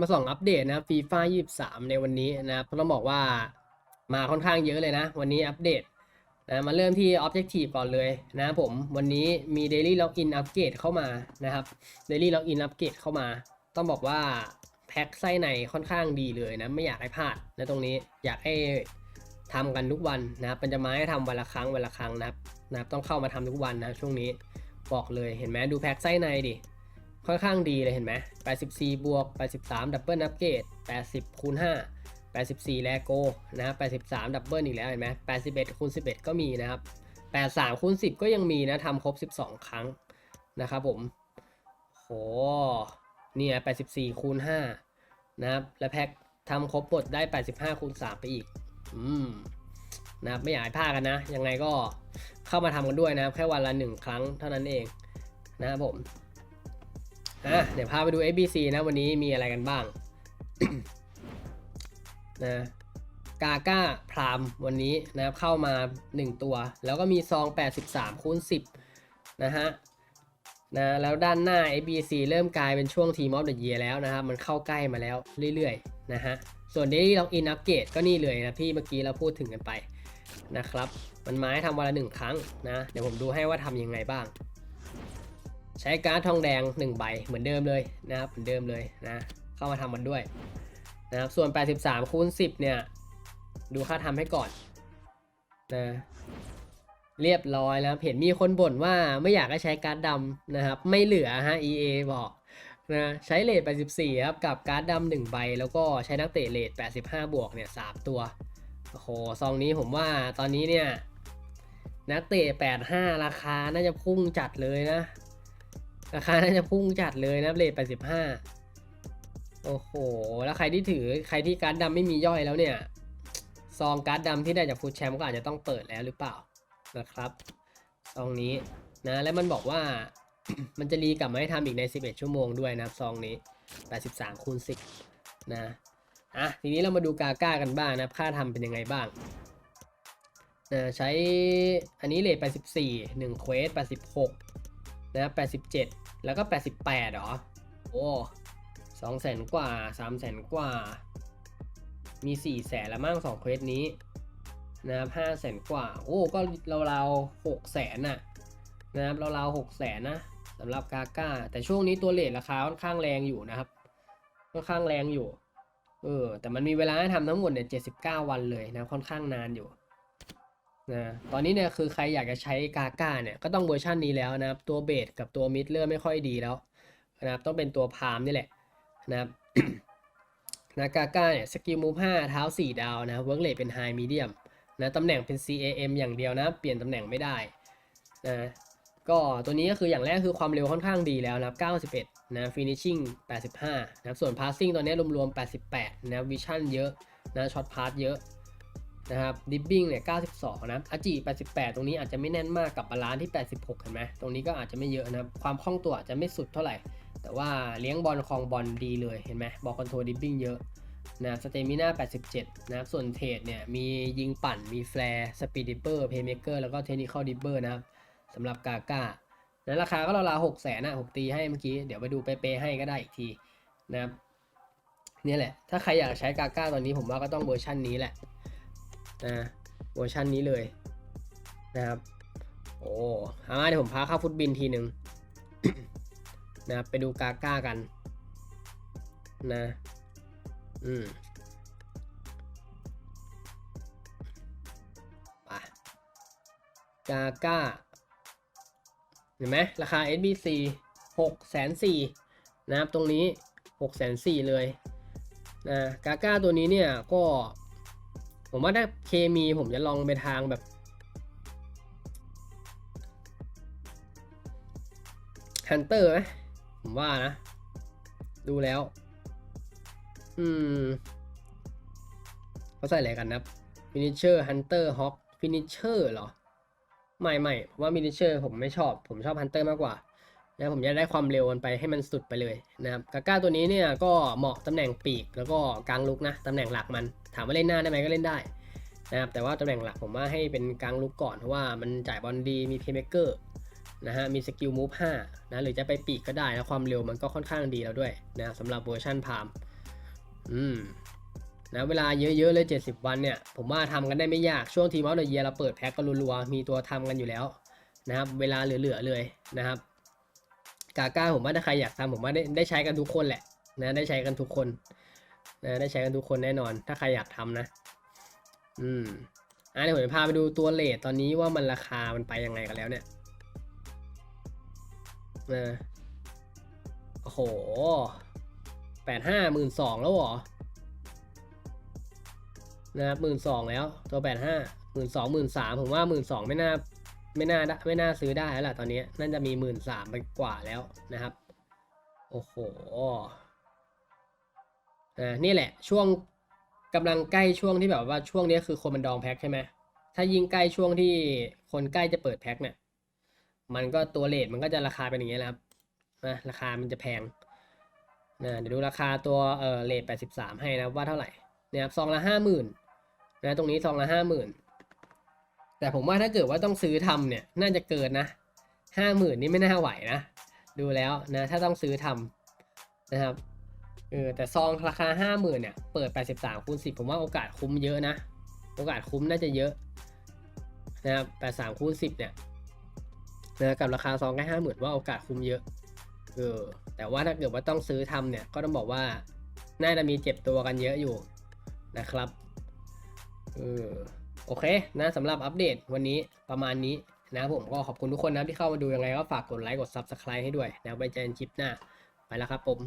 มาส่องอัปเดตนะครับฟีฟ่า23ในวันนี้นะครับต้องบอกว่ามาค่อนข้างเยอะเลยนะ วันนี้อัปเดตนะมาเริ่มที่ Objective ก่อนเลยนะผมวันนี้มี Daily Login อัปเกรดเข้ามานะครับ Daily Login อัปเกรดเข้ามา ต้องบอกว่าแพ็คไส้ในค่อนข้างดีเลยนะ ไม่อยากให้พลาดนะตรงนี้อยากให้ทำกันทุกวันนะครับมันจะมาให้ทำวันละครั้งวันละครั้งนะครับนะครับต้องเข้ามาทำทุกวันนะช่วงนี้บอกเลยเห็นไหมดูแพ็คไส้ในดิ ค่อนข้างดีเลยเห็นไหม84 บวก 83 ดับเบิลอัปเกรด80 คูณ 5 84 แลโกนะครับ83 ดับเบิลอีกแล้วเห็นไหม81 คูณ 11 ก็มีนะครับ 83 คูณ 10 ก็ยังมีนะทำครบ 12 ครั้งนะครับผมโหเนี่ย84 คูณ 5 นะครับ และแพ็คทำครบหมดได้ 85 คูณ 3 ไปอีก อืมนะครับไม่อยากให้พลาดกันนะ ยังไงก็เข้ามาทำกันด้วยนะครับ แค่วันละ 1 ครั้งเท่านั้นเองนะครับผม อะเดี๋ยวพาไปดู ABC นะวันนี้มีอะไรกันบ้างนะกาก้าพรามวันนี้นะครับเข้ามา 1 ตัว แล้วก็มีซอง 83คูณ10 นะฮะนะแล้วด้านหน้า ABC เริ่มกลายเป็นช่วง Team of the Year แล้วนะครับ มันเข้าใกล้มาแล้วเรื่อยๆ นะฮะ ส่วน Daily Login Upgrade ก็นี่เลยนะพี่เมื่อกี้เราพูดถึงกันไปนะครับ มันมาให้ทำวันละหนึ่งครั้งนะ เดี๋ยวผมดูให้ว่าทำยังไงบ้าง ใช้การ์ดทองแดง 1 ใบเหมือนเดิมเลยนะครับเหมือนเดิมเลยนะเข้ามาทำมันด้วยนะครับส่วน 83คูณ10 เนี่ย ดูค่าทำให้ก่อนนะเรียบร้อยแล้วเห็นมีคนบ่นว่าไม่อยากให้ใช้การ์ดดำนะครับ ไม่เหลือฮะ EA บอกนะใช้เลท84 ครับ กับการ์ดดำหนึ่งใบ แล้วก็ใช้นักเตะเลท85 บวกเนี่ย 3 ตัว โอ้โห ซองนี้ผมว่าตอนนี้เนี่ย นักเตะ85 ราคาน่าจะพุ่งจัดเลยนะ ราคาน่าจะพุ่งจัดเลยนะเลท85โอ้โห แล้วใครที่ถือใครที่การ์ดดำไม่มีย่อยแล้วเนี่ย ซองการ์ดดำที่ได้จากฟูดแชมป์ก็อาจจะต้องเปิดแล้วหรือเปล่านะครับ ซองนี้นะ แล้วมันบอกว่า มันจะรีกลับมาให้ทำอีกใน 11 ชั่วโมงด้วยนะครับซองนี้ 83คูณ10 นะ อะ ทีนี้เรามาดูกาก้ากันบ้างนะ ค่าทำเป็นยังไงบ้างนะใช้อันนี้เลท84 1เควส86 นะครับ87แล้วก็88เหรอ โอ้สองแสนกว่าสามแสนกว่า มี4ี่แสนละมั่งสองเควสนี้นะครับห้าแสนกว่า โอ้ก็ราวๆหกแสนน่ะนะครับราวๆหกแสนนะสำหรับกาก้า แต่ช่วงนี้ตัวเลทราคาค่อนข้างแรงอยู่นะครับ ค่อนข้างแรงอยู่ เออ แต่มันมีเวลาให้ทำทั้งหมดเนี่ยเจ็ดสิบเก้าวันเลยนะ ค่อนข้างนานอยู่ นะตอนนี้เนี่ยคือใครอยากจะใช้กาก้าเนี่ยก็ต้องเวอร์ชันนี้แล้วนะครับ ตัวเบสกับตัวมิดเริ่มไม่ค่อยดีแล้วนะครับต้องเป็นตัวพามนี่แหละนะครับนะกาก้าเนี่ยสกิลมูฟ5เท้า 4 ดาวนะเวิร์กเลทเป็นไฮมีเดียมนะตำแหน่งเป็น CAM อย่างเดียวนะ เปลี่ยนตำแหน่งไม่ได้นะก็ตัวนี้ก็คืออย่างแรกคือความเร็วค่อนข้างดีแล้วนะครับ 91 นะ finishing 85 นะครับส่วน passing ตอนนี้รวมๆ 88 นะ vision เยอะนะช็อตพาสเยอะ นะครับดิบบิ้งเนี่ย92 นะอาจิ88 ตรงนี้อาจจะไม่แน่นมากกับบาลานซ์ที่ 86 เห็นไหมตรงนี้ก็อาจจะไม่เยอะนะครับ ความคล่องตัวอาจจะไม่สุดเท่าไหร่ แต่ว่าเลี้ยงบอลคลองบอลดีเลยเห็นไหมบอลคอนโทรลดิบบิ้งเยอะนะสเตมิน่า87 นะครับ ส่วนเทรดเนี่ย มียิงปั่น มีแฟร์สปีดดิปเปอร์ เพย์เมเกอร์ แล้วก็เทคนิคอลดิปเปอร์นะครับสำหรับกาก้านะราคาก็ราวๆ6แสนนะ6ตีให้เมื่อกี้ เดี๋ยวไปดูเป๊ะๆให้ก็ได้อีกทีนะครับเนี่ยแหละ ถ้าใครอยากใช้กาก้าตอนนี้ผมว่าก็ต้องเวอร์ชันนี้แหละ นะเวอร์ชันนี้เลยนะครับ โอ้เอามาเดี๋ยวผมพาเข้าฟุตบินทีหนึ่งนะครับไปดูกาก้ากัน นะ อืมกาก้าเห็นไหมราคา SBC หกแสนสี่นะครับตรงนี้หกแสนสี่เลยนะกาก้าตัวนี้เนี่ยก็ ผมว่าถ้าเคมีผมจะลองไปทางแบบ ฮันเตอร์ไหมผมว่านะ ดูแล้ว อืมเขาใส่อะไรกันนะฟินิชเชอร์ฮันเตอร์ฮอปฟินิชเชอร์เหรอ ไม่ไม่ผมว่าฟินิชเชอร์ผมไม่ชอบ ผมชอบฮันเตอร์มากกว่า นะผมจะได้ความเร็วมันไปให้มันสุดไปเลยนะครับกาก้าตัวนี้เนี่ยก็เหมาะตำแหน่งปีกแล้วก็กลางลุกนะตำแหน่งหลักมัน ถามว่าเล่นหน้าได้ไหมก็เล่นได้นะครับแต่ว่าตำแหน่งหลักผมว่าให้เป็นกลางลุกก่อนเพราะว่ามันจ่ายบอลดีมีเพย์เมกเกอร์นะฮะมีสกิลมูฟ5นะหรือจะไปปีกก็ได้นะความเร็วมันก็ค่อนข้างดีแล้วด้วยนะสำหรับเวอร์ชันพามอืมนะเวลาเยอะๆเลย 70 วันเนี่ย ผมว่าทำกันได้ไม่ยากช่วงทีมเอาเดียเราเปิดแพ็กกันรัวๆมีตัวทำกันอยู่แล้วนะครับเวลาเหลือๆเลยนะครับ กาก้าผมว่าถ้าใครอยากทำผมว่าได้ได้ใช้กันทุกคนแหละนะได้ใช้กันทุกคนนะได้ใช้กันทุกคนแน่นอน ถ้าใครอยากทำนะ อืมอะเดี๋ยวผมจะพาไปดูตัวเลทตอนนี้ว่ามันราคามันไปยังไงกันแล้วเนี่ยนะโอ้โหแปดห้าหมื่นสองแล้วเหรอนะครับหมื่นสองแล้วตัวแปดห้าหมื่นสองหมื่นสามผมว่าหมื่นสองไม่น่า ไม่น่าได้ไม่น่าซื้อได้แล้วล่ะตอนนี้น่าจะมีหมื่นสามไปกว่าแล้วนะครับ โอ้โหอ่านี่แหละช่วงกำลังใกล้ช่วงที่แบบว่าช่วงนี้คือคนมันดองแพ็คใช่ไหมถ้ายิ่งใกล้ช่วงที่คนใกล้จะเปิดแพ็คเนี่ยมันก็ตัวเลทมันก็จะราคาเป็นอย่างเงี้ยแหละครับนะราคามันจะแพงนะเดี๋ยวดูราคาตัวเออเลทแปดสิบสามให้นะว่าเท่าไหร่เนี่ยครับซองละห้าหมื่นนะตรงนี้ซองละห้าหมื่น แต่ผมว่าถ้าเกิดว่าต้องซื้อทำเนี่ยน่าจะเกินนะห้าหมื่นนี่ไม่น่าไหวนะ ดูแล้วนะถ้าต้องซื้อทำนะครับเออแต่ซองราคาห้าหมื่นเนี่ยเปิด 83คูณ10 ผมว่าโอกาสคุ้มเยอะนะ โอกาสคุ้มน่าจะเยอะนะครับ83คูณ10 เนี่ยนะกับราคาซองแค่ห้าหมื่นว่าโอกาสคุ้มเยอะเออแต่ว่าถ้าเกิดว่าต้องซื้อทำเนี่ยก็ต้องบอกว่าน่าจะมีเจ็บตัวกันเยอะอยู่นะครับเออ โอเคนะสำหรับอัปเดตวันนี้ประมาณนี้นะผมก็ขอบคุณทุกคนนะที่เข้ามาดูยังไงก็ฝากกดไลค์กด Subscribe ให้ด้วยนะไว้เจอกันคลิปหน้า ไปแล้วครับผม